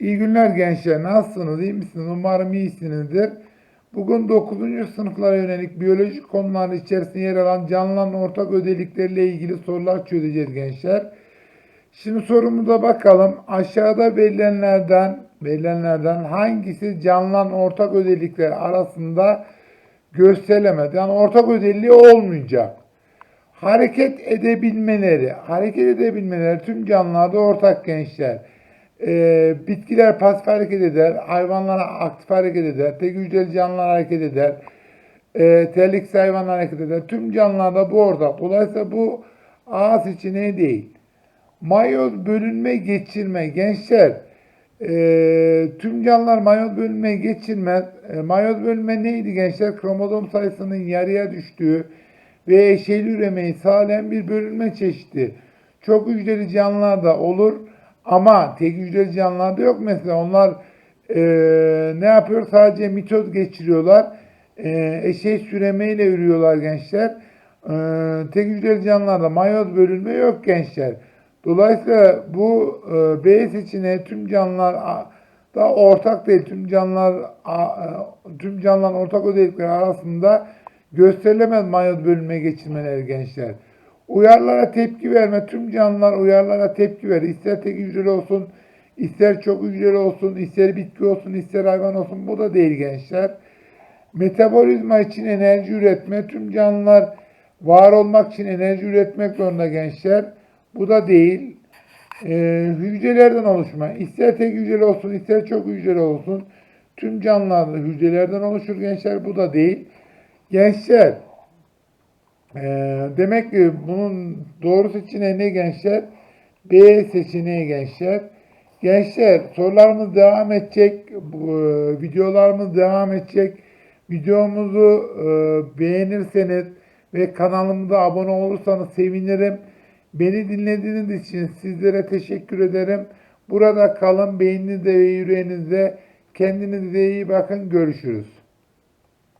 İyi günler gençler. Nasılsınız? İyi misiniz? Umarım iyisinizdir. Bugün 9. sınıflara yönelik biyolojik konuların içerisinde yer alan canlıların ortak özellikleriyle ilgili sorular çözeceğiz gençler. Şimdi sorumuza bakalım. Aşağıda verilenlerden verilenlerden hangisi canlıların ortak özellikleri arasında gösterilemez? Yani ortak özelliği olmayacak. Hareket edebilmeleri, hareket edebilmeleri tüm canlılarda ortak gençler. Ee, bitkiler pasif hareket eder, hayvanlar aktif hareket eder, tek hücreli canlılar hareket eder, ee, terliksiz hayvanlar hareket eder. Tüm canlılarda bu ortak. Dolayısıyla bu A seçeneği değil. Mayoz bölünme geçirme gençler. ee, tüm canlılar mayoz bölünme geçirmez. E, mayoz bölünme neydi gençler? Kromozom sayısının yarıya düştüğü ve eşeyli üremeyi sağlayan bir bölünme çeşidi. Çok hücreli canlılarda olur ama tek hücreli canlılarda yok mesela. Onlar e, ne yapıyor? Sadece mitoz geçiriyorlar. E, eşey süremeyle ürüyorlar gençler. E, tek hücreli canlılarda mayoz bölünme yok gençler. Dolayısıyla bu e, B seçeneği tüm canlılar da ortak değil. Tüm canlılar e, tüm canlıların ortak özellikleri arasında gösterilemez mayoz bölünme geçirmeleri gençler. Uyarılara tepki verme. Tüm canlılar uyarılara tepki verir. İster tek hücreli olsun, ister çok hücreli olsun, ister bitki olsun, ister hayvan olsun. Bu da değil gençler. Metabolizma için enerji üretme. Tüm canlılar var olmak için enerji üretmek zorunda gençler. Bu da değil. Ee, hücrelerden oluşma. İster tek hücreli olsun, ister çok hücreli olsun. Tüm canlılar hücrelerden oluşur gençler. Bu da değil. Gençler, ee, demek ki bunun doğru seçeneği ne gençler? B seçeneği gençler. Gençler sorularımız devam edecek. E, videolarımız devam edecek. Videomuzu e, beğenirseniz ve kanalımıza abone olursanız sevinirim. Beni dinlediğiniz için sizlere teşekkür ederim. Burada kalın beyninizde ve yüreğinizde. Kendinize iyi bakın. Görüşürüz.